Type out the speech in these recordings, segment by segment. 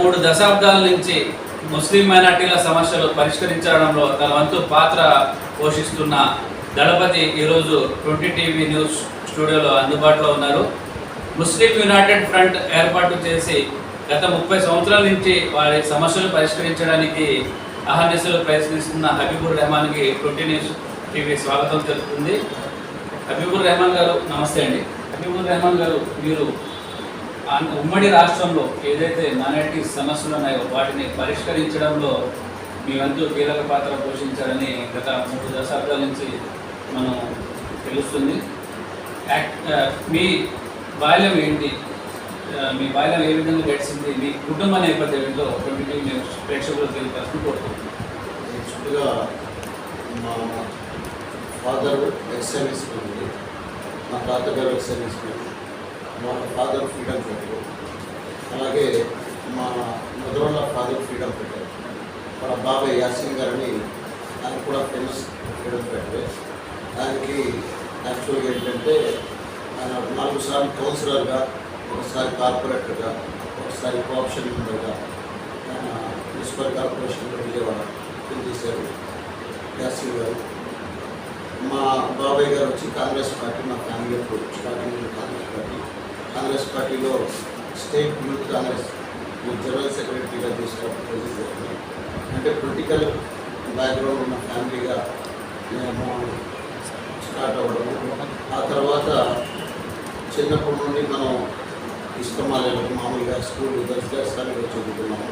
మూడు దశాబ్దాల నుంచి ముస్లిం మైనార్టీల సమస్యలు పరిష్కరించడంలో తన వంతు పాత్ర పోషిస్తున్న దళపతి ఈరోజు ట్వంటీ టీవీ న్యూస్ స్టూడియోలో అందుబాటులో ఉన్నారు. ముస్లిం యునైటెడ్ ఫ్రంట్ ఏర్పాటు చేసి గత ముప్పై సంవత్సరాల నుంచి వారి సమస్యలు పరిష్కరించడానికి అహర్నిశలు ప్రయత్నిస్తున్న హబీబుర్ రెహమాన్కి ట్వంటీ న్యూస్ టీవీ స్వాగతం తెలుపుతుంది. హబీబుర్ రెహమాన్ గారు నమస్తే అండి. హబీబుర్ రెహమాన్ గారు మీరు ఉమ్మడి రాష్ట్రంలో ఏదైతే మైనారిటీ సమస్యలు ఉన్నాయో వాటిని పరిష్కరించడంలో మీ వంతు కీలక పాత్ర పోషించారని గత మూడు దశాబ్దాల నుంచి మనం తెలుస్తుంది. మీ బాల్యం ఏంటి? మీ బాల్యం ఏ విధంగా గడిచింది? మీ కుటుంబ నేపథ్యం ఏంటో ట్వంటీ మేము న్యూస్ ప్రేక్షకులకు తెలియపరచు మా ఫాదర్ ఎక్స్ సర్వీస్ మా తాతగారు ఎక్స్ సర్వీస్ మా ఫాదర్ ఫ్రీడమ్ పెట్టారు. అలాగే మా మదర్ ఫాదర్ ఫ్రీడమ్ పెట్టారు. మన బాబాయ్ యాసిన్ గారని ఆయన కూడా ఫేమస్ ఫ్రీడమ్ పెట్టారు దానికి యాక్చువల్గా ఏంటంటే ఆయన నాలుగు సార్లు కౌన్సిలర్గా ఒకసారి కార్పొరేటర్గా ఒకసారి కోఆప్షన్ మెంబర్గా ఆయన మున్సిపల్ కార్పొరేషన్లో విజయవాడ పనిచేశారు యాసిన్ గారు. మా బాబాయ్ గారు వచ్చి కాంగ్రెస్ పార్టీ మా family starting Congress party Congress పార్టీలో స్టేట్ యూత్ కాంగ్రెస్ జనరల్ సెక్రటరీగా తీసుకున్న అంటే పొలిటికల్ బ్యాక్గ్రౌండ్ ఉన్న ఫ్యామిలీగా మేము స్టార్ట్ అవ్వడము. ఆ తర్వాత చిన్నప్పటి నుండి మనం ఇష్టమాలలో మామూలుగా స్కూల్ దర్శకాలుగా చదువుతున్నాము.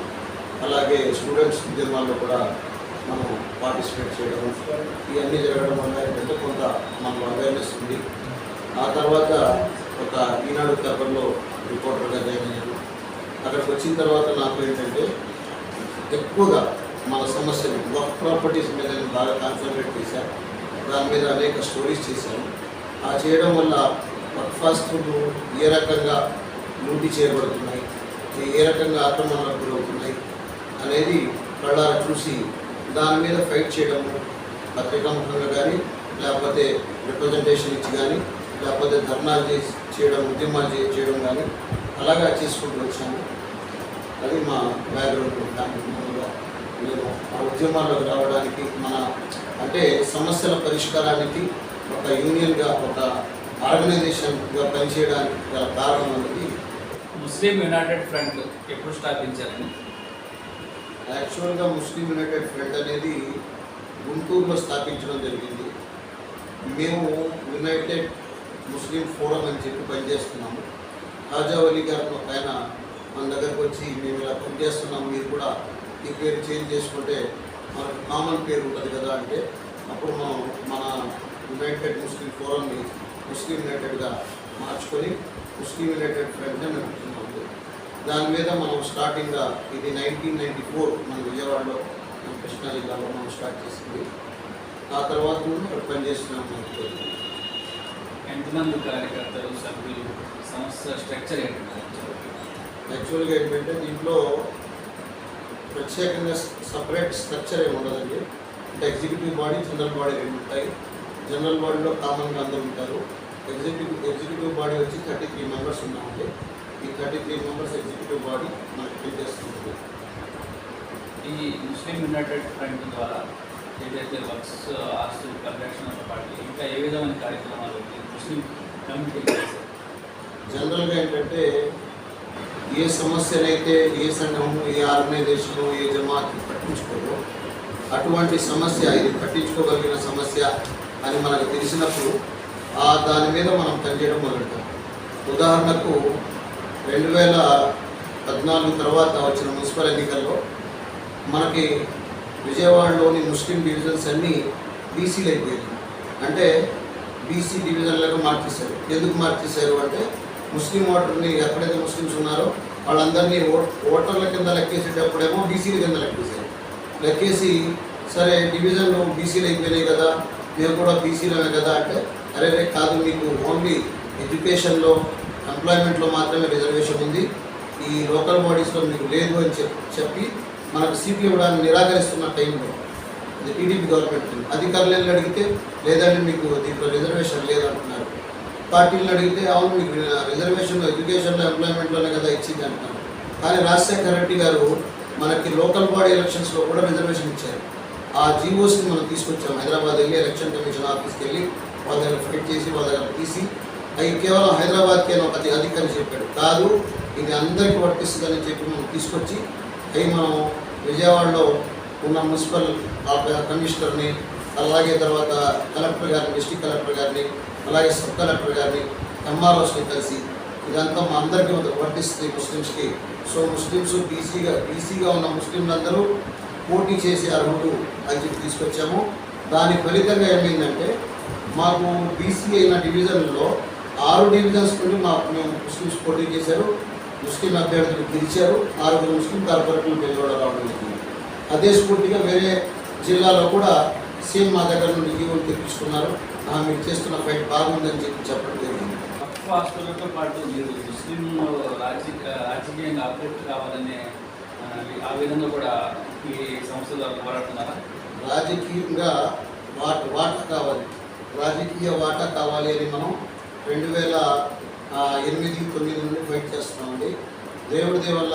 అలాగే స్టూడెంట్స్ ఉద్యమాల్లో కూడా మనం పార్టిసిపేట్ చేయడం ఇవన్నీ జరగడం వల్ల ఏంటంటే కొంత మనకు అవేర్నెస్ ఉంది. ఆ తర్వాత ఒక ఈనాడు పేపర్లో రిపోర్టర్గా జాయిన్ అయ్యాను అక్కడికి వచ్చిన తర్వాత నాకు ఏంటంటే ఎక్కువగా మన సమస్యలు వర్క్ ప్రాపర్టీస్ మీద నేను బాగా కాన్సన్ట్రేట్ చేశాను. దాని మీద అనేక స్టోరీస్ చేశాను. ఆ చేయడం వల్ల వర్క్ ఫాస్ట్ ఫుడ్ ఏ రకంగా లూటి చేయబడుతున్నాయి ఏ రకంగా ఆక్రమణలకు గురవుతున్నాయి అనేది కళ్ళారా చూసి దాని మీద ఫైట్ చేయడము పత్రికాముఖంగా కానీ లేకపోతే రిప్రజెంటేషన్ ఇచ్చి కానీ లేకపోతే ధర్నాలు చేసి చేయడం ఉద్యమాలు చే- చేయడం కానీ అలాగా చేసుకుంటూ వచ్చాను. అది మా బ్యాక్గ్రౌండ్ మామూలుగా నేను ఆ ఉద్యమాల్లోకి రావడానికి మన అంటే సమస్యల పరిష్కారానికి ఒక యూనియన్గా ఒక ఆర్గనైజేషన్గా పనిచేయడానికి గల కారణం అనేది ముస్లిం యునైటెడ్ ఫ్రంట్ ఎప్పుడు స్థాపించారని యాక్చువల్గా ముస్లిం యునైటెడ్ ఫ్రంట్ అనేది గుంటూరులో స్థాపించడం జరిగింది. మేము యునైటెడ్ ముస్లిం ఫోరం అని చెప్పి పనిచేస్తున్నాము. హాజా అలీ గారు ఒక ఆయన మన దగ్గరకు వచ్చి మేము ఇలా పనిచేస్తున్నాము మీరు కూడా ఈ పేరు చేంజ్ చేసుకుంటే మనకు కామన్ పేరు ఉంటుంది కదా అంటే అప్పుడు మనం మన యునైటెడ్ ముస్లిం ఫోరంని ముస్లిం యునైటెడ్గా మార్చుకొని ముస్లిం యునైటెడ్ ఫ్రంట్ని నడుపుతున్నాము దాని మీద మనం స్టార్టింగ్గా ఇది నైన్టీన్ నైంటీ ఫోర్ మన విజయవాడలో మన కృష్ణా జిల్లాలో మనం స్టార్ట్ చేసింది. ఆ తర్వాత నుండి అక్కడ పనిచేస్తున్నాం మనకు ఎంతమంది కార్యకర్తలు సభ్యులు సంస్థ స్ట్రక్చర్ ఏంటి? యాక్చువల్గా ఏంటంటే దీంట్లో ప్రత్యేకంగా సపరేట్ స్ట్రక్చర్ ఏమి ఉండదండి. అంటే ఎగ్జిక్యూటివ్ బాడీ జనరల్ బాడీ రెండు ఉంటాయి. జనరల్ బాడీలో కామన్గా అందరూ ఉంటారు. ఎగ్జిక్యూటివ్ ఎగ్జిక్యూటివ్ బాడీ వచ్చి థర్టీ త్రీ మెంబర్స్ ఉన్నామండి. ఈ thirty three members executive body మనకి పనిచేస్తుంది. ఈ ముస్లిం యునైటెడ్ ఫ్రంట్ ద్వారా ఏదైతే వర్క్స్ ఆస్తుల పరిరక్షణ పార్టీ ఇంకా ఏ విధమైన కార్యక్రమాలు ముస్లిం కమ్యూనిటీ జనరల్గా ఏంటంటే ఏ సమస్యనైతే ఏ సంఘము ఏ ఆర్గనైజేషను ఏ జమాత్ పట్టించుకోదో అటువంటి సమస్య ఇది పట్టించుకోగలిగిన సమస్య అని మనకు తెలిసినప్పుడు ఆ దాని మీద మనం పనిచేయడం మొదలుతాం ఉదాహరణకు రెండు వేల పద్నాలుగు తర్వాత వచ్చిన మున్సిపల్ ఎన్నికల్లో మనకి విజయవాడలోని ముస్లిం డివిజన్స్ అన్నీ బీసీలు అయిపోయాయి అంటే బీసీ డివిజన్లకు మార్చేశారు. ఎందుకు మార్చేశారు అంటే ముస్లిం ఓటర్ని ఎక్కడైతే ముస్లిమ్స్ ఉన్నారో వాళ్ళందరినీ ఓ- ఓటర్ల కింద లెక్కేసేటప్పుడేమో బీసీల కింద లెక్కేశారు. లెక్కేసి సరే డివిజన్లు బీసీలు అయిపోయినాయి కదా మేము కూడా బీసీలమే కదా అంటే అరే రే కాదు మీకు ఓన్లీ ఎడ్యుకేషన్లో ఎంప్లాయ్మెంట్లో మాత్రమే రిజర్వేషన్ ఉంది. ఈ లోకల్ బాడీస్లో మీకు లేదు అని చెప్పి చెప్పి మనకు సీట్లు ఇవ్వడానికి నిరాకరిస్తున్న టైంలో ఇది టీడీపీ గవర్నమెంట్ అధికారులు వెళ్ళి అడిగితే లేదండి మీకు దీంట్లో రిజర్వేషన్ లేదంటున్నారు. పార్టీలను అడిగితే అవును మీకు రిజర్వేషన్లో ఎడ్యుకేషన్లో ఎంప్లాయ్మెంట్లోనే కదా ఇచ్చింది అంటున్నారు కానీ రాజశేఖర రెడ్డి గారు మనకి లోకల్ బాడీ ఎలక్షన్స్లో కూడా రిజర్వేషన్ ఇచ్చారు. ఆ జీవోస్ని మనం తీసుకొచ్చాం. హైదరాబాద్ వెళ్ళి ఎలక్షన్ కమిషన్ ఆఫీస్కి వెళ్ళి వాళ్ళ దగ్గర ఫైట్ చేసి వాళ్ళ దగ్గర తీసి అవి కేవలం హైదరాబాద్కే ఒక అధికారి చెప్పాడు. కాదు ఇది అందరికీ వర్తిస్తుందని చెప్పి మనం తీసుకొచ్చి అవి మనం విజయవాడలో ఉన్న మున్సిపల్ కమిషనర్ని అలాగే తర్వాత కలెక్టర్ గారిని డిస్టిక్ కలెక్టర్ గారిని అలాగే సబ్ కలెక్టర్ గారిని ఎంఆర్ఓస్ని కలిసి ఇదంతా మా అందరికీ వర్తిస్తుంది ముస్లిమ్స్కి. సో ముస్లిమ్స్ బీసీగా బీసీగా ఉన్న ముస్లింలందరూ పోటీ చేసే అర్హులు అని చెప్పి తీసుకొచ్చాము. దాని ఫలితంగా ఏమైందంటే మాకు బీసీ అయిన డివిజన్లో ఆరు డివిజన్స్ నుండి మాకు మేము ముస్లిమ్స్ పోటీ చేశారు. ముస్లిం అభ్యర్థులు గెలిచారు. ఆరుగురు ముస్లిం కార్పొరేట్లు గెలవడం రావడం జరిగింది. అదే స్ఫూర్తిగా వేరే జిల్లాలో కూడా సేమ్ మా దగ్గర నుండి జీవోలు తెప్పించుకున్నారు. మీరు చేస్తున్న ఫైట్ బాగుందని చెప్పి చెప్పడం జరిగింది. తక్కువ హాస్టళ్ళతో పాటు మీరు ముస్లిం రాజకీయ రాజకీయంగా అభివృద్ధి కావాలనే ఆ, విధంగా కూడా ఈ సంస్థ ద్వారా పోరాడుతున్నారా? రాజకీయంగా వాట వాటా కావాలి? రాజకీయ వాటా కావాలి అని మనం రెండు వేల ఎనిమిది తొమ్మిది నుండి ఫైట్ చేస్తున్నామండి. దేవుడి వల్ల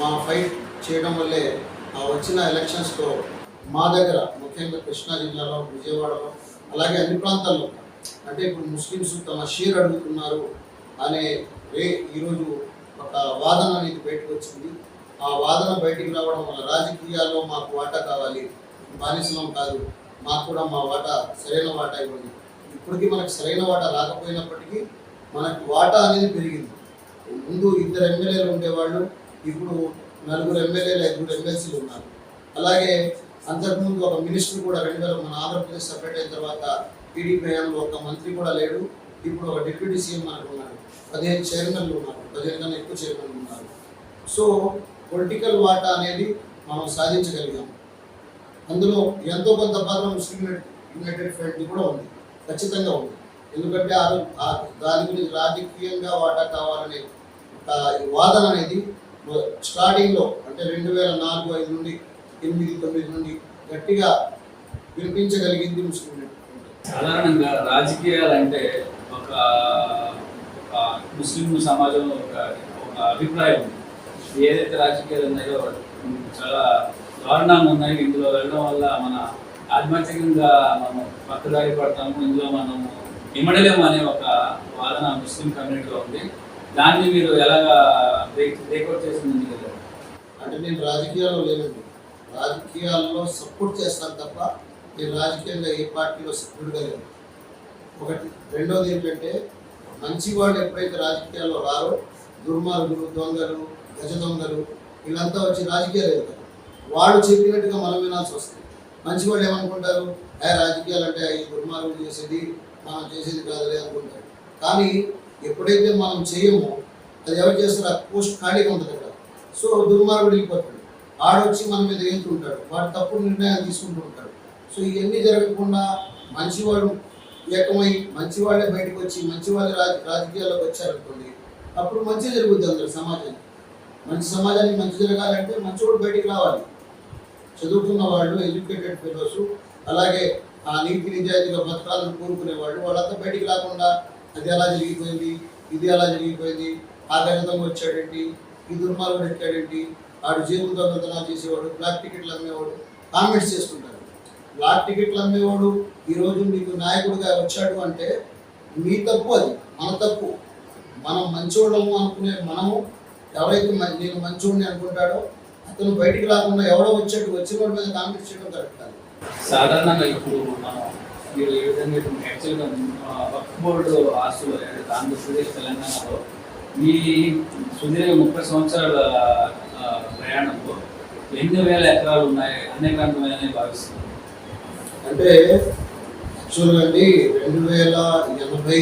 మా ఫైట్ చేయడం వల్లే వచ్చిన ఎలక్షన్స్లో మా దగ్గర ముఖ్యంగా కృష్ణా జిల్లాలో విజయవాడలో అలాగే అన్ని ప్రాంతాల్లో అంటే ఇప్పుడు ముస్లిమ్స్ తమ షీర్ అడుగుతున్నారు అనే వే ఈరోజు ఒక వాదన అనేది బయటకు వచ్చింది. ఆ వాదన బయటికి రావడం వల్ల రాజకీయాల్లో మాకు వాటా కావాలి. బానిసలం కాదు. మాకు కూడా మా వాటా సరైన వాటా ఇవ్వండి. ఇప్పటికీ మనకు సరైన వాటా రాకపోయినప్పటికీ మనకు వాటా అనేది పెరిగింది. ముందు ఇద్దరు ఎమ్మెల్యేలు ఉండేవాళ్ళు ఇప్పుడు నలుగురు ఎమ్మెల్యేలు ఐదుగురు ఎమ్మెల్సీలు ఉన్నారు. అలాగే అంతకుముందు ఒక మినిస్టర్ కూడా రెండు వేల మన ఆంధ్రప్రదేశ్ సపరేట్ అయిన తర్వాత టీడీపీ హయాంలో ఒక మంత్రి కూడా లేడు. ఇప్పుడు ఒక డిప్యూటీ సీఎం మనకు ఉన్నారు. పదిహేను చైర్మన్లు ఉన్నారు. పదిహేను కన్నా ఎక్కువ చైర్మన్లు ఉన్నారు. సో పొలిటికల్ వాటా అనేది మనం సాధించగలిగాం. అందులో ఎంతో కొంత భాగం ముస్లిం యునైటెడ్ ఫ్రంట్ కూడా ఉంది. ఖచ్చితంగా ఉంది. ఎందుకంటే ఆ ఆ దాని గురించి రాజకీయంగా వాటా కావాలనే ఒక వాదన అనేది స్టార్టింగ్లో అంటే రెండు వేల నాలుగు ఐదు నుండి ఎనిమిది తొమ్మిది నుండి గట్టిగా వినిపించగలిగింది ముస్లిం సాధారణంగా రాజకీయాలు అంటే ఒక ముస్లిం సమాజంలో ఒక ఒక అభిప్రాయం ఉంది. ఏదైతే రాజకీయాలు ఉన్నాయో చాలా దారుణంగా ఉన్నాయి. ఇందులో వెళ్ళడం వల్ల మన ఆధ్యాత్మికంగా మనం పక్కదారి పడతాము. ఇందులో మనము ఇమడలేం అనే ఒక వాదన ముస్లిం కమ్యూనిటీలో ఉంది. దాన్ని మీరు ఎలాగా బ్రేక్ బ్రేక్అవుట్ చేసి అంటే నేను రాజకీయాల్లో లేనండి. రాజకీయాల్లో సపోర్ట్ చేస్తాను తప్ప నేను రాజకీయంగా ఏ పార్టీలో సభ్యుడుగా లేదు ఒకటి రెండోది ఏంటంటే మంచి వాళ్ళు ఎప్పుడైతే రాజకీయాల్లో రారో దుర్మార్గులు దొంగలు గజ దొంగలు వీళ్ళంతా వచ్చి రాజకీయాలు వెళ్తారు వాళ్ళు చెప్పినట్టుగా మనం వినాల్సి వస్తుంది. మంచి వాళ్ళు ఏమనుకుంటారు? ఏ రాజకీయాలు అంటే ఈ దుర్మార్గులు చేసేది మనం చేసేది కాదులే అనుకుంటారు. కానీ ఎప్పుడైతే మనం చేయమో అది ఎవరు చేస్తారో ఆ పోస్ట్ ఖాళీగా ఉంటుంది అక్కడ. సో దుర్మార్గుడు వెళ్ళిపోతాడు. ఆడొచ్చి మన మీద వెళ్తుంటాడు వాడు తప్పుడు నిర్ణయాలు తీసుకుంటూ ఉంటాడు సో ఇవన్నీ జరగకుండా మంచివాడు ఏకమై మంచివాళ్ళే బయటకు వచ్చి మంచివాళ్ళే రాజ రాజకీయాల్లోకి వచ్చారనుకోండి అప్పుడు మంచి జరుగుద్ది అందరు సమాజానికి. మంచి సమాజానికి మంచి జరగాలంటే మంచివాడు బయటికి రావాలి. చదువుకున్న వాళ్ళు ఎడ్యుకేటెడ్ ఫెలోస్ అలాగే ఆ నీటి నిజాయితీగా బతకాలను కోరుకునే వాళ్ళు వాళ్ళంతా బయటికి రాకుండా అది ఎలా జరిగిపోయింది? ఇది ఎలా జరిగిపోయింది? ఆ వచ్చాడేంటి? ఈ దుర్మార్గుడు ఎట్టాడేంటి ఆడు జేబు దొంగతనాలు చేసేవాడు బ్లాక్ టికెట్లు అమ్మేవాడు కామెంట్స్ చేస్తుంటారు. బ్లాక్ టికెట్లు అమ్మేవాడు ఈరోజు మీకు నాయకుడిగా వచ్చాడు అంటే మీ తప్పు అది మన తప్పు. మనం మంచోళ్ళము అనుకునే మనము ఎవరైతే నేను మంచోడిని అనుకుంటాడో అతను బయటికి రాకుండా ఎవడో వచ్చాడు వచ్చిన వాడి మీద కామెంట్స్ చేయడం కరెక్ట్ కాదు. సాధారణంగా ఇప్పుడు మనం మీరు ఏ విధంగా యాక్చువల్గా వక్ఫ్ బోర్డు ఆస్తులు ఆంధ్రప్రదేశ్ తెలంగాణలో మీ సుదీర్ఘ ముప్పై సంవత్సరాల ప్రయాణంలో ఎన్ని వేల ఎకరాలు ఉన్నాయి? అనేకాంతమైన భావిస్తున్నాను అంటే చూడండి రెండు వేల ఎనభై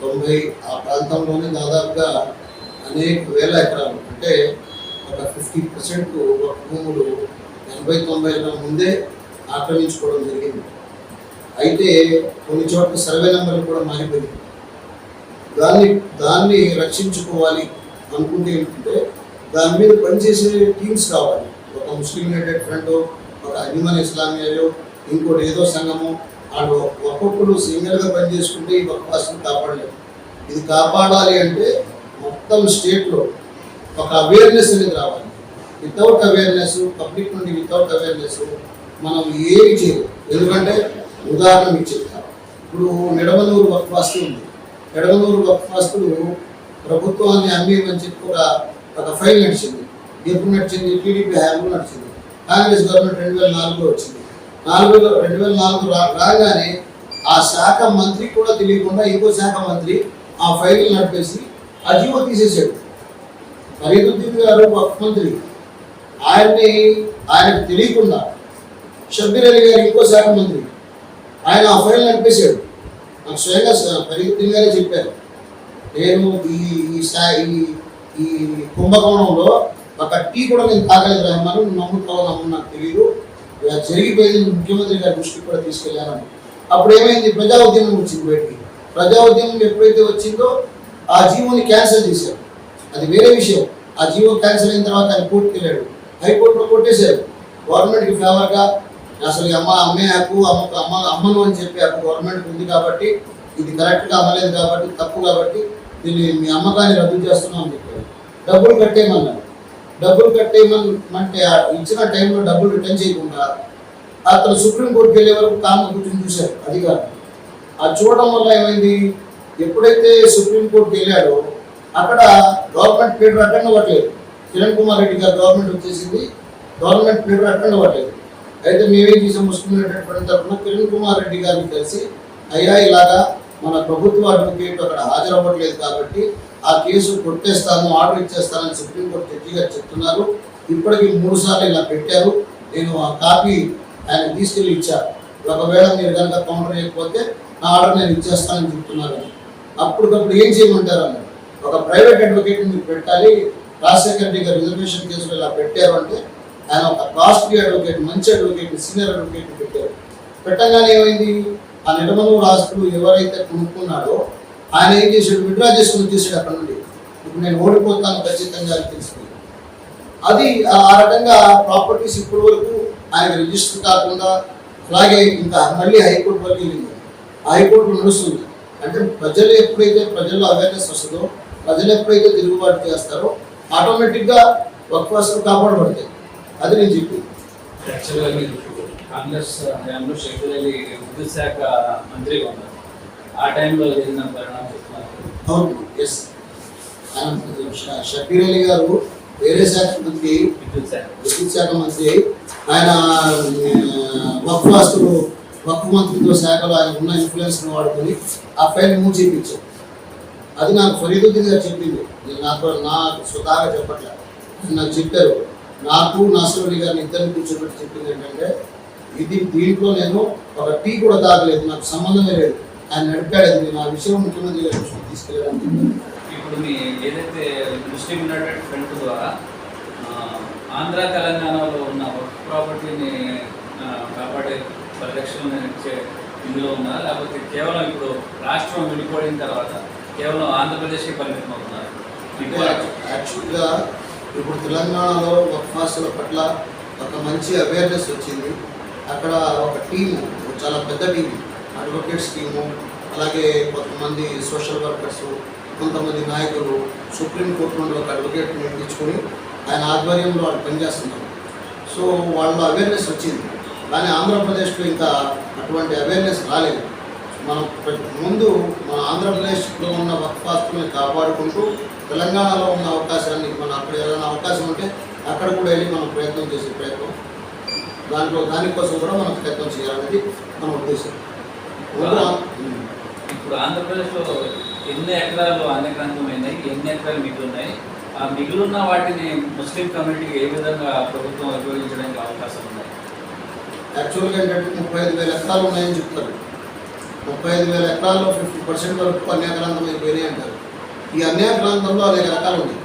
తొంభై ఆ ప్రాంతంలోనే దాదాపుగా అనేక వేల ఎకరాలు అంటే ఒక ఫిఫ్టీ పర్సెంట్ భూములు ఎనభై తొంభై ముందే ఆక్రమించుకోవడం జరిగింది. అయితే కొన్ని చోట్ల సర్వే నెంబర్లు కూడా మారిపోయింది దాన్ని దాన్ని రక్షించుకోవాలి అనుకుంటే ఏంటంటే దాని మీద పనిచేసే టీమ్స్ కావాలి. ఒక ముస్లిం యునైటెడ్ ఫ్రంట్ ఒక అభిమాన్ ఇస్లామియాలో ఇంకోటి ఏదో సంఘము వాళ్ళు ఒక్కొక్కరు సింగిల్గా పనిచేసుకుంటే ఈ ఒక్క కాపాడలేదు ఇది కాపాడాలి అంటే మొత్తం స్టేట్లో ఒక అవేర్నెస్ అనేది రావాలి. వితౌట్ అవేర్నెస్ పబ్లిక్ నుండి వితౌట్ అవేర్నెస్ మనం ఏమి చేయదు ఎందుకంటే ఉదాహరణ మీకు చెప్తాను. ఇప్పుడు నిడమనూరు వక్ఫాస్తు ఉంది. నిడమనూరు వక్ఫాస్తులు ప్రభుత్వాన్ని అమ్మేయమని చెప్పి కూడా ఒక ఫైల్ నడిచింది. ఎప్పుడు నడిచింది టీడీపీ హయాంలో నడిచింది. కాంగ్రెస్ గవర్నమెంట్ రెండు వేల నాలుగులో వచ్చింది. నాలుగు రెండు వేల నాలుగు రా రాగానే ఆ శాఖ మంత్రి కూడా తెలియకుండా ఇంకో శాఖ మంత్రి ఆ ఫైల్ నడిపేసి అజీవో తీసేసాడు ఫరీదుద్దీన్ గారు ఒక మంత్రి. ఆయన్ని ఆయనకు తెలియకుండా షబ్బీర్ అలీ గారు ఇంకో శాఖ మంత్రి. ఆయన ఆ ఫైల్ నడిపేశాడు. నాకు స్వయంగా స- గారే చెప్పారు. నేను ఈ ఈ స్థాయి ఈ కుంభకోణంలో ఒక టీ కూడా నేను తాగలేదు రహమాను నువ్వు నాకు తెలియదు. ఇలా జరిగిపోయింది ముఖ్యమంత్రి గారి దృష్టికి కూడా తీసుకెళ్ళాను అప్పుడు ఏమైంది? ప్రజా ఉద్యమం వచ్చింది బయటికి. ప్రజా ఉద్యమం ఎప్పుడైతే వచ్చిందో ఆ జీవోని క్యాన్సిల్ చేశారు. అది వేరే విషయం. ఆ జీవో క్యాన్సిల్ అయిన తర్వాత ఆయన కోర్టుకి వెళ్ళాడు హైకోర్టులో కొట్టేశారు. గవర్నమెంట్కి ఫేవర్గా అసలు అమ్మ అమ్మే హక్కు అమ్మ అమ్మ అమ్మలు అని చెప్పి హక్కు గవర్నమెంట్ ఉంది కాబట్టి ఇది కరెక్ట్గా అమ్మలేదు కాబట్టి తప్పు కాబట్టి దీన్ని మీ అమ్మకాన్ని రద్దు చేస్తున్నాం అని చెప్పారు. డబ్బులు కట్టేయమన్నారు. డబ్బులు కట్టేయమంటే ఆ ఇచ్చిన టైంలో డబ్బులు రిటర్న్ చేయకుండా అతను సుప్రీంకోర్టుకి వెళ్ళే వరకు తాము కూర్చొని చూశారు అధికారులు. అది చూడడం వల్ల ఏమైంది? ఎప్పుడైతే సుప్రీంకోర్టుకి వెళ్ళాడో అక్కడ గవర్నమెంట్ పేరు అటెండ్ అవ్వట్లేదు కిరణ్ కుమార్ రెడ్డి గారు గవర్నమెంట్ వచ్చేసింది. గవర్నమెంట్ పేరు అటెండ్ అవ్వట్లేదు అయితే మేమేం చేసాం ముస్లిం యునైటెడ్ తరఫున కిరణ్ కుమార్ రెడ్డి గారిని కలిసి అయ్యా ఇలాగా మన ప్రభుత్వ అడ్వకేట్ అక్కడ హాజరవ్వట్లేదు కాబట్టి ఆ కేసు కొట్టేస్తాను ఆర్డర్ ఇచ్చేస్తానని సుప్రీంకోర్టు జడ్జి గారు చెప్తున్నారు. ఇప్పటికీ మూడు సార్లు ఇలా పెట్టారు. నేను ఆ కాపీ ఆయన తీసుకెళ్ళి ఇచ్చాను ఒకవేళ మీరు కనుక కౌంటర్ చేయకపోతే నా ఆర్డర్ నేను ఇచ్చేస్తానని చెప్తున్నారు. అప్పటికప్పుడు ఏం చేయమంటారు అన్నారు. ఒక ప్రైవేట్ అడ్వకేట్ మీరు పెట్టాలి రాజశేఖర రెడ్డి గారు రిజర్వేషన్ కేసులో ఇలా పెట్టారు అంటే ఆయన ఒక కాస్ట్లీ అడ్వకేట్ మంచి అడ్వకేట్ సీనియర్ అడ్వకేట్ పెట్టారు. పెట్టగానే ఏమైంది? ఆ నిడమనూరు ఆస్తులు ఎవరైతే కొనుక్కున్నాడో ఆయన ఏం చేశాడు? విడ్రా చేసుకుని వచ్చేసాడు అక్కడ నుండి. ఇప్పుడు నేను ఓడిపోతాను ఖచ్చితంగా అని తెలుసుకుంది అది ఆ ఆ రకంగా ప్రాపర్టీస్ ఇప్పటి వరకు ఆయన రిజిస్టర్ కాకుండా అలాగే ఇంకా మళ్ళీ హైకోర్టు వరకు వెళ్ళింది. హైకోర్టు నడుస్తుంది. అంటే ప్రజలు ఎప్పుడైతే ప్రజల్లో అవేర్నెస్ వస్తుందో ప్రజలు ఎప్పుడైతే తిరుగుబాటు చేస్తారో ఆటోమేటిక్గా వర్క్ఫోర్స్ కాపాడబడతాయి. అది నేను చెప్పింది. యాక్చువల్గా మీరు కాంగ్రెస్ హయాంలో షెడ్యూల్ అలీ విద్యుత్ శాఖ మంత్రిగా ఉన్నారు. ఆ టైంలో జరిగిన పరిణామం చెప్తున్నారు? అవును ఎస్ ఆయన ష- షబీర్ అలీ గారు వేరే శాఖ మంత్రి విద్యుత్ శాఖ మంత్రి. ఆయన వక్ఫ్ ఆస్తులు వక్ఫ్ మంత్రిత్వ శాఖలో ఆయన ఉన్న ఇన్ఫ్లుయెన్స్ వాడుకొని ఆ ఫైల్ మూవ్ చేయించారు అది నాకు ఫరీదుద్దీన్ గారు చెప్పింది. నేను నాకు నా స్వతహాగా చెప్పట్లేదు నాకు చెప్పారు. నాకు నాసర్ అలీ గారిని ఇద్దరిని కూర్చోబెట్టి చెప్పింది ఏంటంటే ఇది దీంట్లో నేను ఒక టీ కూడా తాగలేదు నాకు సంబంధమే లేదు. ఆయన నడిపాడు అది ఆ విషయం ముఖ్యమంత్రి గారి దృష్టికి తీసుకెళ్ళాలని చెప్పాను ఇప్పుడు మీ ఏదైతే ముస్లిం యునైటెడ్ ఫ్రంట్ ద్వారా ఆంధ్ర తెలంగాణలో ఉన్న ప్రాపర్టీని కాపాడే పరిరక్షణ ఇందులో ఉన్నారా? లేకపోతే కేవలం ఇప్పుడు రాష్ట్రం విడిపోయిన తర్వాత కేవలం ఆంధ్రప్రదేశ్కి పరిమితం అవుతున్నారు యాక్చువల్గా ఇప్పుడు తెలంగాణలో వక్ఫాసుల పట్ల ఒక మంచి అవేర్నెస్ వచ్చింది. అక్కడ ఒక టీము చాలా పెద్ద టీం అడ్వకేట్స్ టీము అలాగే కొంతమంది సోషల్ వర్కర్స్ కొంతమంది నాయకులు సుప్రీంకోర్టు నుండి ఒక అడ్వకేట్ నియమించుకొని ఆయన ఆధ్వర్యంలో వాళ్ళు పనిచేస్తున్నారు. సో వాళ్ళ అవేర్నెస్ వచ్చింది. కానీ ఆంధ్రప్రదేశ్లో ఇంకా అటువంటి అవేర్నెస్ రాలేదు. మనం ముందు మన ఆంధ్రప్రదేశ్లో ఉన్న వక్ఫాస్తుల్ని కాపాడుకుంటూ తెలంగాణలో ఉన్న అవకాశాన్ని మనం అక్కడ ఏదైనా అవకాశం ఉంటే అక్కడ కూడా వెళ్ళి మనం ప్రయత్నం చేసే ప్రయత్నం. దాంట్లో దానికోసం కూడా మనం ప్రయత్నం చేయాలనేది మన ఉద్దేశం. ఇప్పుడు ఆంధ్రప్రదేశ్లో ఎన్ని ఎకరాలు అనేకాంతమైనాయి ఎన్ని ఎకరాలు మిగిలిన్నాయి? ఆ మిగిలిన వాటిని ముస్లిం కమ్యూనిటీకి ఏ విధంగా ప్రభుత్వం ఉపయోగించడానికి అవకాశం ఉన్నాయి యాక్చువల్గా ఏంటంటే ముప్పై ఐదు వేల ఎకరాలు ఉన్నాయని చెప్తారు. ముప్పై ఐదు వేల ఎకరాల్లో ఫిఫ్టీ పర్సెంట్ వరకు అన్యాక్రాంతం అయిపోయినాయి అంటారు. ఈ అన్యాయ ప్రాంతంలో అనేక రకాలు ఉన్నాయి.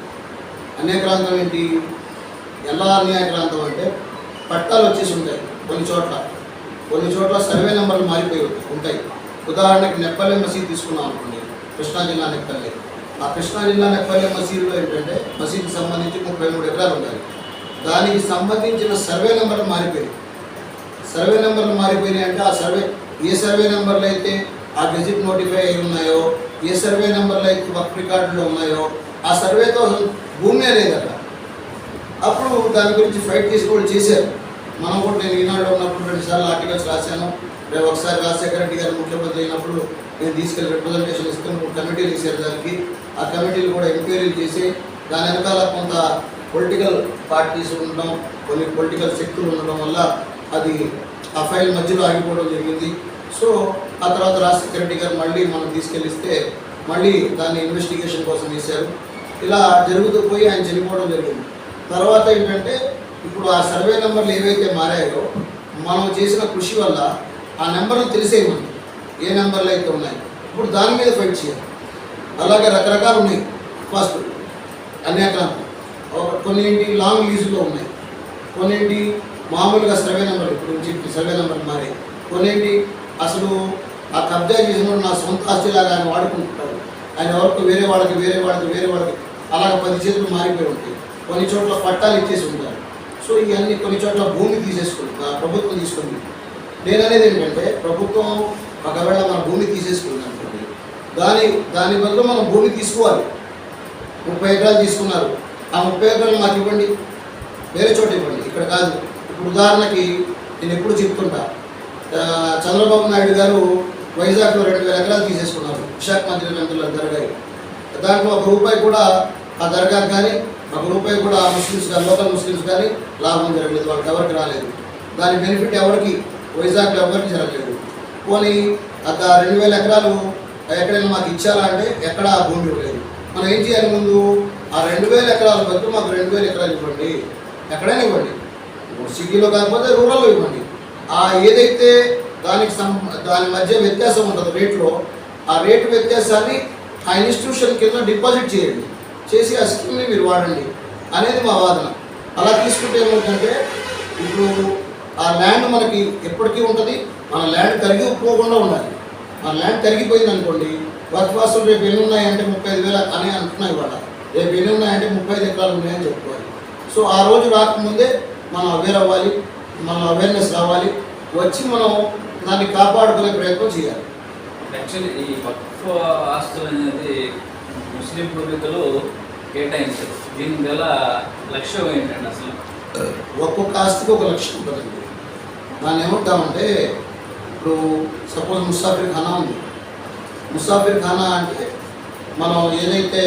అన్యాక్రాంతం ఏంటి? ఎలా అన్యాయ ప్రాంతం అంటే పట్టాలు వచ్చేసి ఉంటాయి కొన్ని చోట్ల. కొన్ని చోట్ల సర్వే నెంబర్లు మారిపోయి ఉంటాయి ఉదాహరణకి నెప్పల్లె మసీద్ తీసుకున్నాం అనుకోండి. కృష్ణా జిల్లా నెప్పల్లె. ఆ కృష్ణా జిల్లా నెప్పల్లె మసీదులో ఏంటంటే మసీద్కి సంబంధించి ముప్పై మూడు ఎకరాలు ఉన్నాయి దానికి సంబంధించిన సర్వే నెంబర్లు మారిపోయాయి సర్వే నెంబర్లు మారిపోయినాయి అంటే ఆ సర్వే ఏ సర్వే నెంబర్లు అయితే ఆ గెజిట్ నోటిఫై అయి ఉన్నాయో ఏ సర్వే నెంబర్లు అయితే వర్క్ రికార్డులో ఉన్నాయో ఆ సర్వేతో భూమే లేదు అక్కడ. అప్పుడు దాని గురించి ఫైట్ చేసి కూడా చేశారు. మనం కూడా నేను ఈనాడు ఉన్నప్పుడు రెండుసార్లు ఆర్టికల్స్ రాశాను. రేపు ఒకసారి రాజశేఖర రెడ్డి గారు ముఖ్యమంత్రి అయినప్పుడు నేను తీసుకెళ్ళి రిప్రజెంటేషన్ ఇస్తాను. కమిటీలు ఇచ్చారు దానికి. ఆ కమిటీలు కూడా ఎంక్వైరీలు చేసి దాని వెనకాల కొంత పొలిటికల్ పార్టీస్ ఉండడం కొన్ని పొలిటికల్ శక్తులు ఉండడం వల్ల అది ఆ ఫైల్ మధ్యలో ఆగిపోవడం జరిగింది. సో ఆ తర్వాత రాజశేఖర రెడ్డి గారు మళ్ళీ మనం తీసుకెళ్ళిస్తే మళ్ళీ దాన్ని ఇన్వెస్టిగేషన్ కోసం వేశారు. ఇలా జరుగుతూ పోయి ఆయన చనిపోవడం జరిగింది. తర్వాత ఏంటంటే ఇప్పుడు ఆ సర్వే నెంబర్లు ఏవైతే మారాయో మనం చేసిన కృషి వల్ల ఆ నెంబర్లు తెలిసే ఏ నెంబర్లు అయితే ఉన్నాయి. ఇప్పుడు దాని మీద ఫైట్ చేయాలి. అలాగే రకరకాలు ఉన్నాయి. ఫస్ట్ అనేక కొన్నింటి లాంగ్ లీజులో ఉన్నాయి. కొన్నింటి మామూలుగా సర్వే నెంబర్ ఇప్పుడు చెప్పి సర్వే నెంబర్ మారాయి. కొన్నింటి అసలు ఆ కబ్జా చేసిన నా సొంత ఆస్తిలాగా ఆయన వాడుకుంటున్నాడు. ఆయన ఎవరికి వేరే వాళ్ళకి వేరే వాళ్ళకి వేరే వాళ్ళకి అలాగ పది చేతులు మారిపోయి ఉంటాయి కొన్ని చోట్ల పట్టాలు ఇచ్చేసి ఉంటారు. సో ఇవన్నీ కొన్ని చోట్ల భూమి తీసేసుకుంటుంది ఆ ప్రభుత్వం తీసుకుంది నేను అనేది ఏంటంటే ప్రభుత్వం ఒకవేళ మన భూమి తీసేసుకుంది అనుకోండి దాని దాని బదులు మనం భూమి తీసుకోవాలి. ముప్పై ఎకరాలు తీసుకున్నారు. ఆ ముప్పై ఎకరాలు మాకు ఇవ్వండి. వేరే చోట ఇవ్వండి. ఇక్కడ కాదు. ఇప్పుడు ఉదాహరణకి నేను ఎప్పుడు చెప్తుంటా చంద్రబాబు నాయుడు గారు వైజాగ్లో రెండు వేల ఎకరాలు తీసేసుకున్నారు. విశాఖ మంత్రి మంత్రులు దర్గాయి దాంట్లో ఒక రూపాయి కూడా ఆ దర్గాకి కానీ ఒక రూపాయి కూడా ఆ ముస్లిమ్స్ కానీ లోకల్ ముస్లిమ్స్ కానీ లాభం జరగలేదు వాళ్ళకి ఎవరికి రాలేదు. దాని బెనిఫిట్ ఎవరికి? వైజాగ్లో ఎవరికి జరగలేదు. పోనీ అక్కడ రెండు వేల ఎకరాలు ఎక్కడైనా మాకు ఇచ్చారా అంటే ఎక్కడ భూమి లేదు. మనం ఏం చేయాలి ముందు? ఆ రెండు వేల ఎకరాల బదులు మాకు రెండు వేల ఎకరాలు ఇవ్వండి. ఎక్కడైనా ఇవ్వండి. సిటీలో కాకపోతే రూరల్లో ఇవ్వండి. ఆ ఏదైతే దానికి సం దాని మధ్య వ్యత్యాసం ఉంటుంది రేట్లో ఆ రేటు వ్యత్యాసాన్ని ఆ ఇన్స్టిట్యూషన్ కింద డిపాజిట్ చేయండి. చేసి ఆ స్కీమ్ని మీరు వాడండి. అనేది మా వాదన. అలా తీసుకుంటే ఏమవుతుందంటే ఇప్పుడు ఆ ల్యాండ్ మనకి ఎప్పటికీ ఉంటుంది. మన ల్యాండ్ కరిగిపోకుండా ఉండాలి. మన ల్యాండ్ కరిగిపోయింది అనుకోండి వర్క్ వాసులు రేపు ఎన్ని ఉన్నాయంటే ముప్పై ఐదు వేల అని అంటున్నాయి ఇవాళ రేపు ఎన్ని ఉన్నాయంటే ముప్పై ఐదు ఎకరాలు ఉన్నాయని చెప్పుకోవాలి. సో ఆ రోజు రాకముందే మనం అవేర్ అవ్వాలి. మనం అవేర్నెస్ రావాలి. వచ్చి మనం దాన్ని కాపాడుకునే ప్రయత్నం చేయాలి. యాక్చువల్లీ ఈ వక్ఫ్ ఆస్తులు అనేది ముస్లిం పూర్వీకులు కేటాయించారు. దీని గల లక్ష్యం ఏంటండి అసలు? ఒక్కొక్క ఆస్తికి ఒక లక్ష్యం ఉంటుందండి. దాన్ని ఏమంటామంటే ఇప్పుడు సపోజ్ ముసాఫిర్ ఖానా ఉంది. ముసాఫిర్ ఖానా అంటే మనం ఏదైతే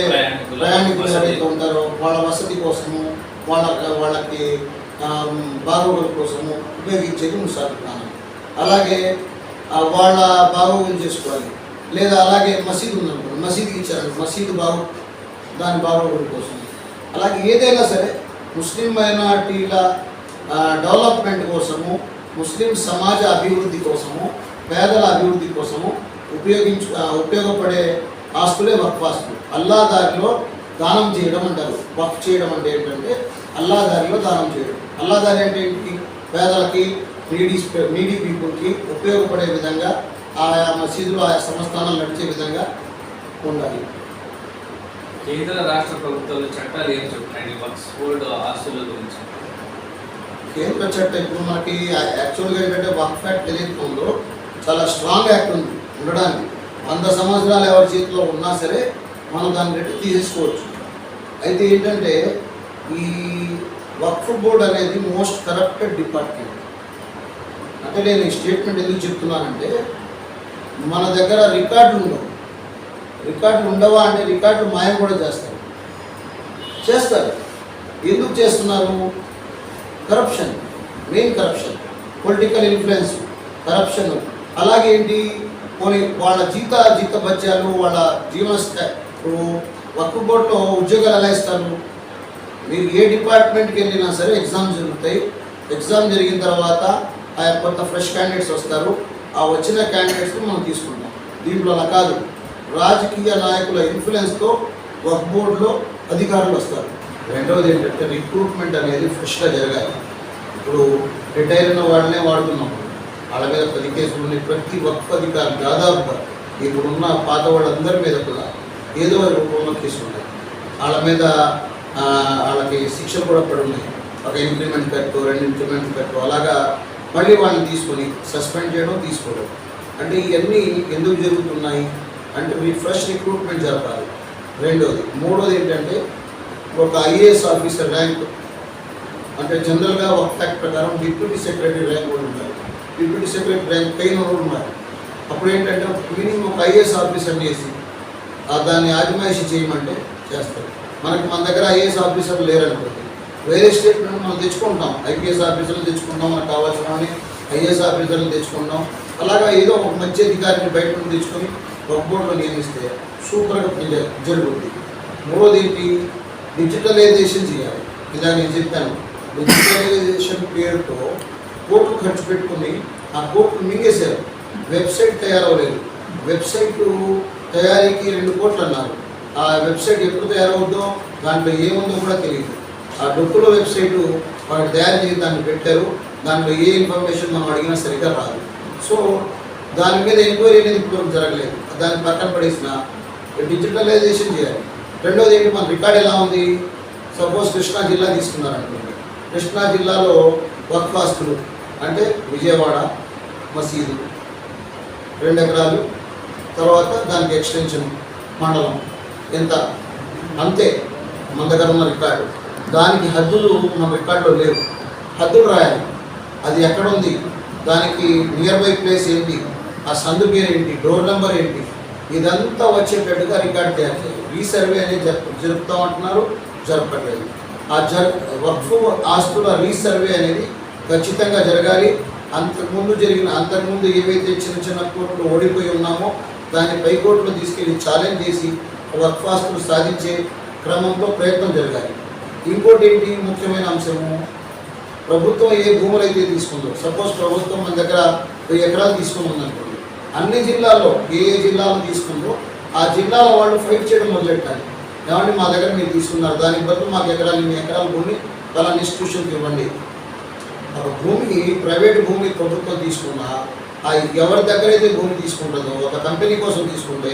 ప్రయాణికుల. ఎవరైతే ఉంటారో వాళ్ళ వసతి కోసము వాళ్ళ వాళ్ళకి బాగోగుల కోసము ఉపయోగించేది ముసాఫిర్ అలాగే వాళ్ళ బాగోగులు చేసుకోవాలి. లేదా అలాగే మసీదు ఉందనుకోండి మసీదు ఇచ్చారు మసీదు బాగు దాని బాగోగుల కోసం. అలాగే ఏదైనా సరే ముస్లిం మైనార్టీల డెవలప్మెంట్ కోసము ముస్లిం సమాజ అభివృద్ధి కోసము పేదల అభివృద్ధి కోసము ఉపయోగించు ఉపయోగపడే ఆస్తులే వక్ఫ్ ఆస్తులు. అల్లా దారిలో దానం చేయడం అంటారు. వక్ఫ్ చేయడం అంటే ఏంటంటే అల్లా దారిలో దానం చేయడం. దారి అంటే ఏంటి పేదలకి నీడీ నీడీ పీపుల్కి ఉపయోగపడే విధంగా ఆయా మసీదులు ఆయా సంస్థానాలు నడిచే విధంగా ఉండాలి. కేంద్ర రాష్ట్ర ప్రభుత్వాలు చట్టాలు ఏం చెప్తున్నాయి వక్స్ బోర్డు ఆస్తుల గురించి. కేంద్ర చట్టం ఇప్పుడు మనకి యాక్చువల్గా ఏంటంటే వక్ఫ్ యాక్ట్ ఏదైతే ఉందో చాలా స్ట్రాంగ్ యాక్ట్ ఉంది ఉండడానికి. వంద సంవత్సరాలు ఎవరి చేతిలో ఉన్నా సరే మనం దాన్ని రెట్టి తీసేసుకోవచ్చు. అయితే ఏంటంటే ఈ వక్ఫ్ బోర్డ్ అనేది మోస్ట్ కరప్టెడ్ డిపార్ట్మెంట్. అంటే నేను ఈ స్టేట్మెంట్ ఎందుకు చెప్తున్నానంటే మన దగ్గర రికార్డులు ఉండవు. రికార్డులు ఉండవా అంటే రికార్డులు మాయం కూడా చేస్తారు. చేస్తారు. ఎందుకు చేస్తున్నారు? Corruption main corruption political influence corruption. అలాగే ఏంటి? వాళ్ళ జీత జీత బత్యాలు వాళ్ళ జీవన స్థా- వర్క్ బోర్డులో ఉద్యోగాలు ఎలా ఇస్తారు? మీరు ఏ డిపార్ట్మెంట్కి వెళ్ళినా సరే ఎగ్జామ్ జరుగుతాయి. ఎగ్జామ్ జరిగిన తర్వాత ఆ కొత్త ఫ్రెష్ క్యాండిడేట్స్ వస్తారు. ఆ వచ్చిన క్యాండిడేట్స్ని మనం తీసుకుంటాం. దీంట్లో అలా కాదు. రాజకీయ నాయకుల ఇన్ఫ్లుయెన్స్తో వర్క్ బోర్డులో అధికారులు వస్తారు. రెండవది ఏంటంటే రిక్రూట్మెంట్ అనేది ఫ్రెష్గా జరగాలి. ఇప్పుడు రిటైర్ అయిన వాళ్ళనే వాడుతున్నాం. వాళ్ళ మీద పది కేసులు ఉన్నాయి. ప్రతి ఒక్క అధికారులు దాదాపుగా ఇప్పుడున్న పాత వాళ్ళందరి మీద కూడా ఏదో రూపంలో కేసులు ఉన్నాయి. వాళ్ళ మీద వాళ్ళకి శిక్షలు కూడా పడి ఉన్నాయి ఒక ఇంప్లిమెంట్ కట్టు రెండు ఇంప్లిమెంట్ కట్టు అలాగా మళ్ళీ వాళ్ళని తీసుకొని సస్పెండ్ చేయడం తీసుకోవడం. అంటే ఇవన్నీ ఎందుకు జరుగుతున్నాయి? అంటే మీ ఫ్రెష్ రిక్రూట్మెంట్ జరపాలి. రెండోది. మూడోది ఏంటంటే ఒక ఐఏఎస్ ఆఫీసర్ ర్యాంక్. అంటే జనరల్గా ఒక ఫ్యాక్ట్ ప్రకారం డిప్యూటీ సెక్రటరీ ర్యాంక్ కూడా ఉంటారు డిప్యూటీ సెక్రటరీ ర్యాంక్ పైన కూడా ఉన్నారు అప్పుడు ఏంటంటే మినిమం ఒక ఐఏఎస్ ఆఫీసర్ చేసి దాన్ని ఆజమాయిషి చేయమంటే చేస్తారు. మనకి మన దగ్గర ఐఏఎస్ ఆఫీసర్లు లేరనుకోండి. వేరే స్టేట్ నుండి మనం తెచ్చుకుంటాం. ఐపీఎస్ ఆఫీసర్లు తెచ్చుకుంటాం మనకు కావాల్సిన ఐఏఎస్ ఆఫీసర్లు తెచ్చుకుంటాం. అలాగా ఏదో ఒక మంచి అధికారిని బయట నుండి తెచ్చుకొని ఒక బోర్డులో నియమిస్తే సూపర్గా జరుగుతుంది మూడోది ఏంటి డిజిటలైజేషన్ చేయాలి. ఇలా నేను చెప్పాను. డిజిటలైజేషన్ పేరుతో కోట్లు ఖర్చు పెట్టుకుని ఆ కోట్లు మింగేశారు. వెబ్సైట్ తయారవలేదు వెబ్సైట్ తయారీకి రెండు కోట్లు అన్నారు. ఆ వెబ్సైట్ ఎప్పుడు తయారవుద్దో దాంట్లో ఏముందో కూడా తెలియదు ఆ డొక్కుల వెబ్సైట్ వాళ్ళు తయారు చేసి దాన్ని పెట్టారు. దాంట్లో ఏ ఇన్ఫర్మేషన్ మనం అడిగినా సరిగ్గా రాదు. సో దాని మీద ఎంక్వైరీ అనేది ఇప్పుడు జరగలేదు. దాన్ని పక్కన పడేసిన డిజిటలైజేషన్ చేయాలి. రెండోది ఏంటి? మన రికార్డ్ ఎలా ఉంది? సపోజ్ కృష్ణా జిల్లా తీసుకున్నారనుకోండి. కృష్ణా జిల్లాలో వర్క్ఫాస్టులు అంటే విజయవాడ మసీదు రెండు ఎకరాలు. తర్వాత దానికి ఎక్స్టెన్షన్ మండలం. ఎంత? అంతే. మన దగ్గర ఉన్న రికార్డు. దానికి హద్దులు మన రికార్డులో లేవు. హద్దులు రాయాలి. అది ఎక్కడ ఉంది? దానికి నియర్ బై ప్లేస్ ఏంటి? ఆ సందు పేరు ఏంటి? డోర్ నెంబర్ ఏంటి? ఇదంతా వచ్చేటట్టుగా రికార్డ్ తయారు చేయాలి. ఈ సర్వే అనేది జరుపు జరుపుతాం అంటున్నారు. జరపట్లేదు. ఆ జర్ వక్ఫ్ ఆస్తుల రీసర్వే అనేది ఖచ్చితంగా జరగాలి. అంతకుముందు జరిగిన అంతకుముందు ఏవైతే చిన్న చిన్న కోర్టులు ఓడిపోయి ఉన్నామో దాన్ని పై కోర్టులో తీసుకెళ్ళి ఛాలెంజ్ చేసి వక్ఫ్ సాధించే క్రమంలో ప్రయత్నం జరగాలి. ఇంకోటి ఏంటి? ముఖ్యమైన అంశము. ప్రభుత్వం ఏ భూములు అయితే తీసుకుందో సపోజ్ ప్రభుత్వం మన దగ్గర వెయ్యి ఎకరాలు తీసుకుని ఉందనుకోండి అన్ని జిల్లాల్లో ఏ ఏ జిల్లాలో తీసుకుందో ఆ జిల్లాల వాళ్ళు ఫైట్ చేయడం మొదలెట్టాలి. ఏమంటే మా దగ్గర మీరు తీసుకున్నారు దానికి బదులు మాకు ఎకరాలు ఇన్ని ఎకరాల భూమి పలానా ఇన్స్టిట్యూషన్కి ఇవ్వండి. ఒక భూమి ప్రైవేట్ భూమి ప్రభుత్వం తీసుకున్నా ఆ ఎవరి దగ్గర అయితే భూమి తీసుకుంటుందో ఒక కంపెనీ కోసం తీసుకుంటే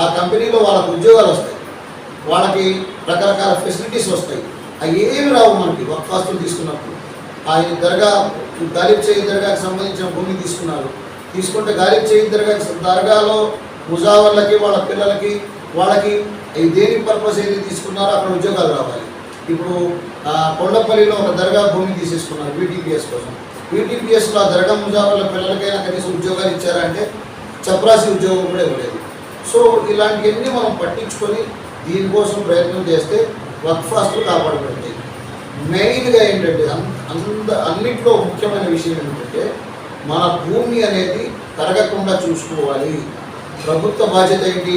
ఆ కంపెనీలో వాళ్ళకు ఉద్యోగాలు వస్తాయి. వాళ్ళకి రకరకాల ఫెసిలిటీస్ వస్తాయి. అవి ఏమి రావు మనకి వక్ఫాస్తులు తీసుకున్నప్పుడు. ఆయన దర్గా గాలిబ్ చేయి దర్గాకి సంబంధించిన భూమి తీసుకున్నారు. తీసుకుంటే గాలిబ్ చేయి దర్గా దర్గాలో ముజావర్లకి వాళ్ళ పిల్లలకి వాళ్ళకి ఈ దేని పర్పస్ ఏది తీసుకున్నారో అక్కడ ఉద్యోగాలు రావాలి. ఇప్పుడు కొండపల్లిలో ఒక దర్గా భూమి తీసేసుకున్నారు బీటీపీఎస్ కోసం. బీటీపీఎస్లో ఆ దర్గా ముజావర్ల పిల్లలకైనా కనీసం ఉద్యోగాలు ఇచ్చారంటే చపరాసి ఉద్యోగం కూడా ఇవ్వలేదు. సో ఇలాంటివన్నీ మనం పట్టించుకొని దీనికోసం ప్రయత్నం చేస్తే వర్క్ ఫాస్ట్లు కాపాడబడతాయి మెయిన్గా ఏంటంటే అంత అంద అన్నింటిలో ముఖ్యమైన విషయం ఏంటంటే మన భూమి అనేది తరగకుండా చూసుకోవాలి. ప్రభుత్వ బాధ్యత ఏంటి?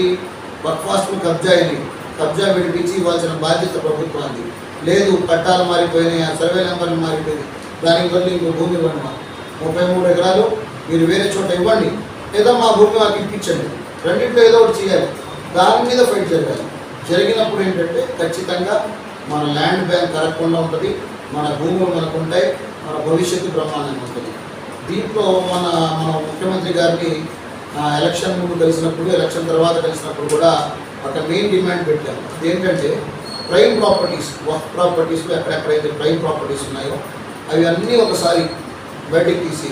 వర్క్ఫాస్ట్లు కబ్జా అయింది కబ్జా విడిపించి ఇవ్వాల్సిన బాధ్యత ప్రభుత్వానికి లేదు పట్టాలు మారిపోయినాయి ఆ సర్వే నెంబర్లు మారిపోయింది. దానికి వల్ల ఇంకో భూమి ఇవ్వండి మా ముప్పై మూడు ఎకరాలు మీరు వేరే చోట ఇవ్వండి. లేదా మా భూమి మాకు ఇప్పించండి. రెండింటిలో ఏదో ఒకటి చేయాలి. దాని మీద ఫైట్ జరగాలి. జరిగినప్పుడు ఏంటంటే ఖచ్చితంగా మన ల్యాండ్ బ్యాంక్ కరగకుండా ఉంటుంది మన భూములు మనకు ఉంటాయి మన భవిష్యత్తు బ్రహ్మాండంగా ఉంటుంది. దీంట్లో మన మన ముఖ్యమంత్రి గారిని ఎలక్షన్ ముందు కలిసినప్పుడు ఎలక్షన్ తర్వాత కలిసినప్పుడు కూడా ఒక మెయిన్ డిమాండ్ పెట్టాము ఏంటంటే ప్రైమ్ ప్రాపర్టీస్ వర్క్ ప్రాపర్టీస్లో ఎక్కడెక్కడైతే ప్రైమ్ ప్రాపర్టీస్ ఉన్నాయో అవి అన్నీ ఒకసారి బయటకు తీసి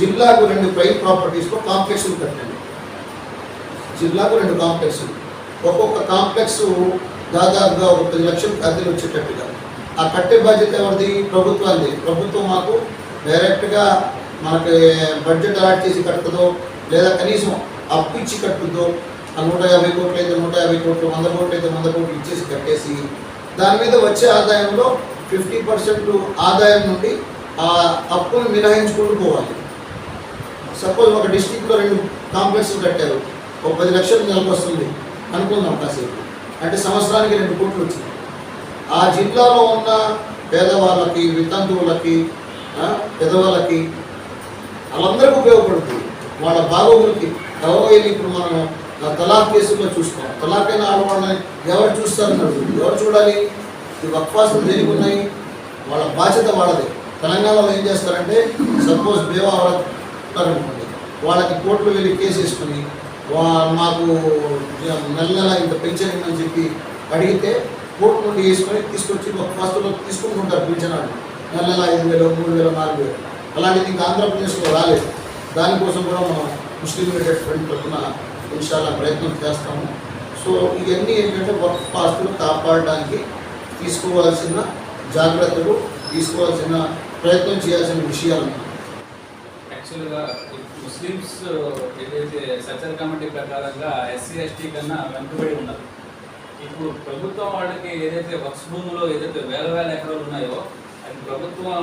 జిల్లాకు రెండు ప్రైమ్ ప్రాపర్టీస్లో కాంప్లెక్స్లు కట్టండి. జిల్లాకు రెండు కాంప్లెక్స్ ఒక్కొక్క కాంప్లెక్స్ దాదాపుగా ఒక పది లక్షలు అద్దెలు వచ్చేటట్టుగా. ఆ కట్టే బాధ్యత ఎవరిది? ప్రభుత్వాన్ని ప్రభుత్వం మాకు డైరెక్ట్గా మనకి బడ్జెట్ అలాట్ చేసి కడుతుందో లేదా కనీసం అప్పు ఇచ్చి కట్టుద్దో ఆ నూట యాభై కోట్లు అయితే నూట యాభై కోట్లు వంద కోట్లు అయితే వంద కోట్లు ఇచ్చేసి కట్టేసి దాని మీద వచ్చే ఆదాయంలో ఫిఫ్టీ పర్సెంట్ ఆదాయం నుండి ఆ అప్పును మినహాయించుకుంటూ పోవాలి. సపోజ్ ఒక డిస్టిక్లో రెండు కాంప్లెక్స్లు కట్టారు. ఒక పది లక్షలు నెలకు వస్తుంది. అనుకుందాం కాసేపు. అంటే సంవత్సరానికి రెండు కోట్లు వచ్చింది ఆ జిల్లాలో ఉన్న పేదవాళ్ళకి వితంతువులకి పెదవాళ్ళకి వాళ్ళందరికీ ఉపయోగపడుతుంది. వాళ్ళ బాగోగులకి. ఎవరైనా ఇప్పుడు మనం తలాక్ కేసుల్లో చూస్తాం. తలాక్ అయిన ఆడవాళ్ళని ఎవరు చూస్తారు? ఎవరు చూడాలి? ఈ వక్వాసులు దేనికి ఉన్నాయి? వాళ్ళ బాధ్యత వాళ్ళది. తెలంగాణలో ఏం చేస్తారంటే సపోజ్ బేవా అనుకోండి. వాళ్ళకి కోర్టులు వెళ్ళి కేసు వేసుకుని మాకు నెల నెల ఇంత పెన్షన్ ఇమ్మని చెప్పి అడిగితే కోర్టు నుండి వేసుకొని తీసుకొచ్చి ఒక ఫస్ట్లో తీసుకుంటుంటారు పెన్షన్ వాళ్ళు నెల నెల ఐదు వేలు మూడు వేలు నాలుగు వేలు. అలాంటిది ఇంకా ఆంధ్రప్రదేశ్లో రాలేదు. దానికోసం కూడా మనం ముస్లిం యునైటెడ్ ఫ్రెండ్ తరఫున ఇన్షాల్లా ప్రయత్నం చేస్తాము. సో ఇవన్నీ ఏంటంటే వర్క్ ఆస్తులు కాపాడడానికి తీసుకోవాల్సిన జాగ్రత్తలు తీసుకోవాల్సిన ప్రయత్నం చేయాల్సిన విషయాలు. యాక్చువల్గా ముస్లిమ్స్ ఏదైతే సచర్ కమిటీ ప్రకారంగా ఎస్సీ ఎస్టీ కన్నా వెనుకబడి ఉన్నారు. ఇప్పుడు ప్రభుత్వం వాళ్ళకి ఏదైతే వక్స్ భూములో ఏదైతే వేల వేల ఎకరాలు ఉన్నాయో అది ప్రభుత్వం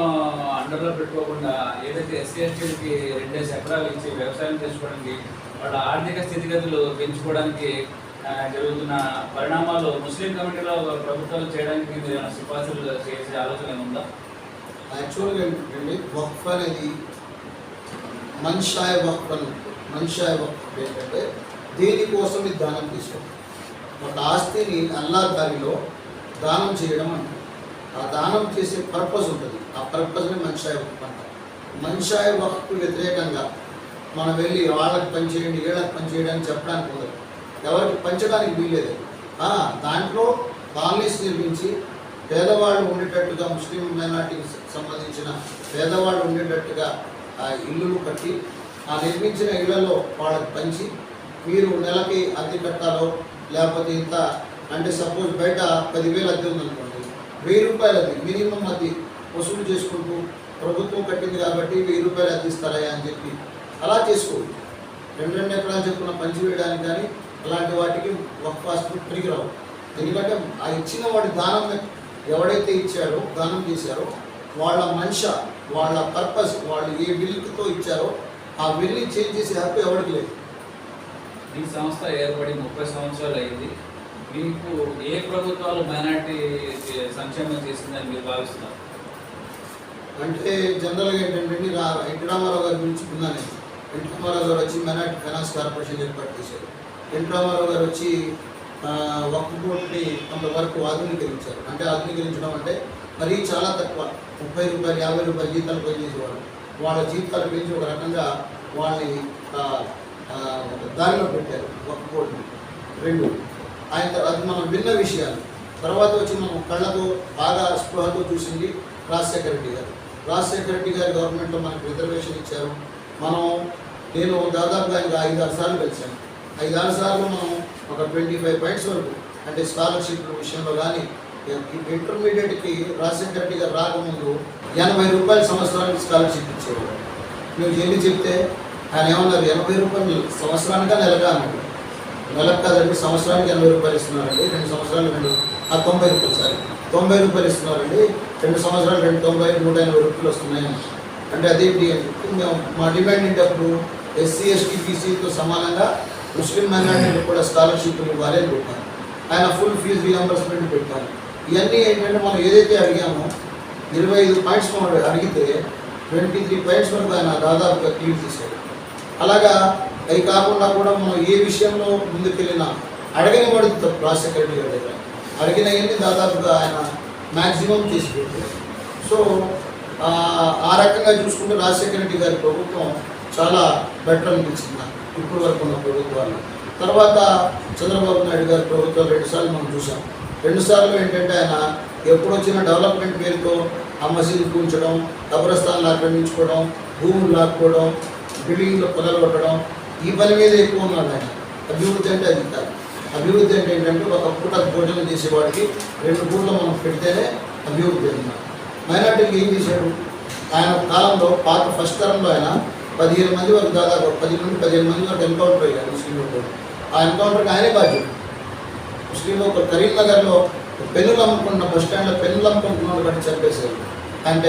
అండర్లో పెట్టుకోకుండా ఏదైతే ఎస్సీ ఎస్టీలకి రెండేసి ఎకరాలు ఇచ్చి వ్యవసాయం చేసుకోవడానికి వాళ్ళ ఆర్థిక స్థితిగతులు పెంచుకోవడానికి జరుగుతున్న పరిణామాలు ముస్లిం కమిటీలో ప్రభుత్వాలు చేయడానికి మీరు సిఫార్సులు చేసే ఆలోచన ఉందా యాక్చువల్గా ఏంటంటే వక్ఫ్ అనేది మన్షాయ వక్ఫ్ అని మన్షాయ వక్ఫ్ ఏంటంటే దేనికోసం ఇది దానం తీసుకోవడం. ఒక ఆస్తిని అల్లా దారిలో దానం చేయడం అంటారు. ఆ దానం చేసే పర్పస్ ఉంటుంది. ఆ పర్పస్ని మన్షాయ వక్ఫ్ అంటారు. మన్షాయ వక్ఫ్ వ్యతిరేకంగా మనం వెళ్ళి వాళ్ళకి పనిచేయండి వీళ్ళకి పనిచేయడానికి చెప్పడానికి కుదరదు ఎవరికి పంచడానికి వీల్లేదు. దాంట్లో కాలనీస్ నిర్మించి పేదవాళ్ళు ఉండేటట్టుగా ముస్లిం మైనార్టీకి సంబంధించిన పేదవాళ్ళు ఉండేటట్టుగా ఆ ఇల్లులు కట్టి ఆ నిర్మించిన ఇళ్ళలో వాళ్ళకి పంచి మీరు నెలకి అద్దె కట్టాలో లేకపోతే ఇంత అంటే సపోజ్ బయట పదివేలు అద్దె ఉందనుకోండి వెయ్యి రూపాయలు అది మినిమం అది వసూలు చేసుకుంటూ ప్రభుత్వం కట్టింది కాబట్టి వెయ్యి రూపాయలు అద్దిస్తారా అని చెప్పి అలా చేసుకోవచ్చు రెండు రెండు ఎకరాలు చెప్పుకున్న పంచి వేయడానికి కానీ అలాంటి వాటికి వక్ఫ్ ఆస్తులు పనికిరావు ఎందుకంటే ఆ ఇచ్చిన వాడి దానం ఎవడైతే ఇచ్చాడో దానం చేశారో వాళ్ళ మనిష వాళ్ళ పర్పస్ వాళ్ళు ఏ విల్తో ఇచ్చారో ఆ విల్ని చేంజ్ చేసే హక్కు ఎవరికి లేదు. ఈ సంస్థ ఏర్పడి ముప్పై సంవత్సరాలు అయింది. మీకు ఏ ప్రభుత్వాలు మైనార్టీ సంక్షేమం చేసిందని మీరు భావిస్తున్నారు? అంటే జనరల్గా ఏంటంటే ఎన్టీ రామారావు గారి గురించి విన్నాను. నేను. ఎన్టీ రామారావు గారు వచ్చి మైనార్టీ ఫైనాన్స్ కార్పొరేషన్ ఏర్పాటు చేశారు. ఎన్టీ రామారావు గారు వచ్చి వక్ఫ్ బోర్డుని కొంతవరకు ఆధునీకరించారు. అంటే ఆధునీకరించడం అంటే మరీ చాలా తక్కువ. ముప్పై రూపాయలు యాభై రూపాయలు జీతాలు పనిచేసేవారు వాళ్ళ జీతాలు పెంచి ఒక రకంగా వాళ్ళని దారిలో పెట్టారు. ఒక కోటి. రెండు. ఆయన తర్వాత మనం విన్న విషయాలు. తర్వాత వచ్చి మనం కళ్ళతో బాగా స్పృహతో చూసింది రాజశేఖర రెడ్డి గారు. రాజశేఖర రెడ్డి గారు గవర్నమెంట్లో మనకు రిజర్వేషన్ ఇచ్చారు. మనం నేను దాదాపుగా ఇంకా ఐదు ఆరు సార్లు కలిసాను ఐదు ఆరు సార్లు మనం ఒక ట్వంటీ ఫైవ్ పాయింట్స్ వరకు అంటే స్కాలర్షిప్ విషయంలో కానీ ఇంటర్మీడియట్కి రాజశేఖర రెడ్డి గారు రాకముందు ఎనభై రూపాయల సంవత్సరానికి స్కాలర్షిప్ ఇచ్చేవారు. నువ్వు ఎన్ని చెప్తే ఆయన ఏమన్నారు ఎనభై రూపాయలు సంవత్సరానికా నెలగా అన్నాడు నెలకు కాదండి సంవత్సరానికి ఎనభై రూపాయలు ఇస్తున్నారండి రెండు సంవత్సరాలు రెండు ఆ తొంభై రూపాయలు సార్ తొంభై రూపాయలు ఇస్తున్నారండి రెండు సంవత్సరాలు రెండు తొంభై నూట ఎనభై రూపాయలు వస్తున్నాయి అంటే అదేంటి అని చెప్పి మేము మా డిమాండ్ ఏంటప్పుడు ఎస్సీ ఎస్టీ బీసీతో సమానంగా ముస్లిం మైనార్టీలకు కూడా స్కాలర్షిప్లు ఇవ్వాలి అని పెట్టాను ఆయన ఫుల్ ఫీజు రీఎంబర్స్మెంట్ పెట్టాను ఇవన్నీ ఏంటంటే మనం ఏదైతే అడిగామో ఇరవై ఐదు పాయింట్స్ మనం అడిగితే ట్వంటీ త్రీ పాయింట్స్ వరకు ఆయన దాదాపుగా క్లీన్ చేశాడు అలాగా అవి కాకుండా కూడా మనం ఏ విషయంలో ముందుకెళ్ళినా అడగని వాడు తప్పు సెక్రటరీ గారి దగ్గర. అడిగినవన్నీ దాదాపుగా ఆయన మ్యాక్సిమం చేసి సో ఆ, రకంగా చూసుకుంటే రాజశేఖర రెడ్డి గారి ప్రభుత్వం చాలా బెటర్ అనిపించింది ఇప్పుడు వరకు ఉన్న ప్రభుత్వాలు. తర్వాత చంద్రబాబు నాయుడు గారి ప్రభుత్వం రెండుసార్లు మనం చూసాం రెండుసార్లు ఏంటంటే ఆయన ఎప్పుడు వచ్చిన డెవలప్మెంట్ పేరుతో ఆ మసీదు కూల్చడం కబ్రస్థానాలు ఆక్రమించుకోవడం భూములు లాక్కోవడం బిల్డింగ్లు పొదలగొట్టడం ఈ పని మీద ఎక్కువ ఉన్నాడు ఆయన. అభివృద్ధి అంటే అది కాదు. అభివృద్ధి అంటే ఏంటంటే ఒక పూట భోజనం చేసేవాడికి రెండు పూటలు మనం పెడితేనే అభివృద్ధి అన్నమాట మైనార్టీకి ఏం చేశాడు? ఆయన కాలంలో పాత ఫస్ట్ తరంలో ఆయన పదిహేను మంది వరకు దాదాపు పది నుండి పదిహేను మంది వరకు ఎన్కౌంటర్ అయ్యారు ముస్లింలతో ఆ ఎన్కౌంటర్కి ఆయనే బాధ్యత ముస్లింలు ఒక కరీంనగర్లో పెన్నులు అమ్ముకుంటున్న బస్ స్టాండ్లో పెన్నులు అమ్ముకుంటున్నాడు బట్టి చంపేశారు. ఆయన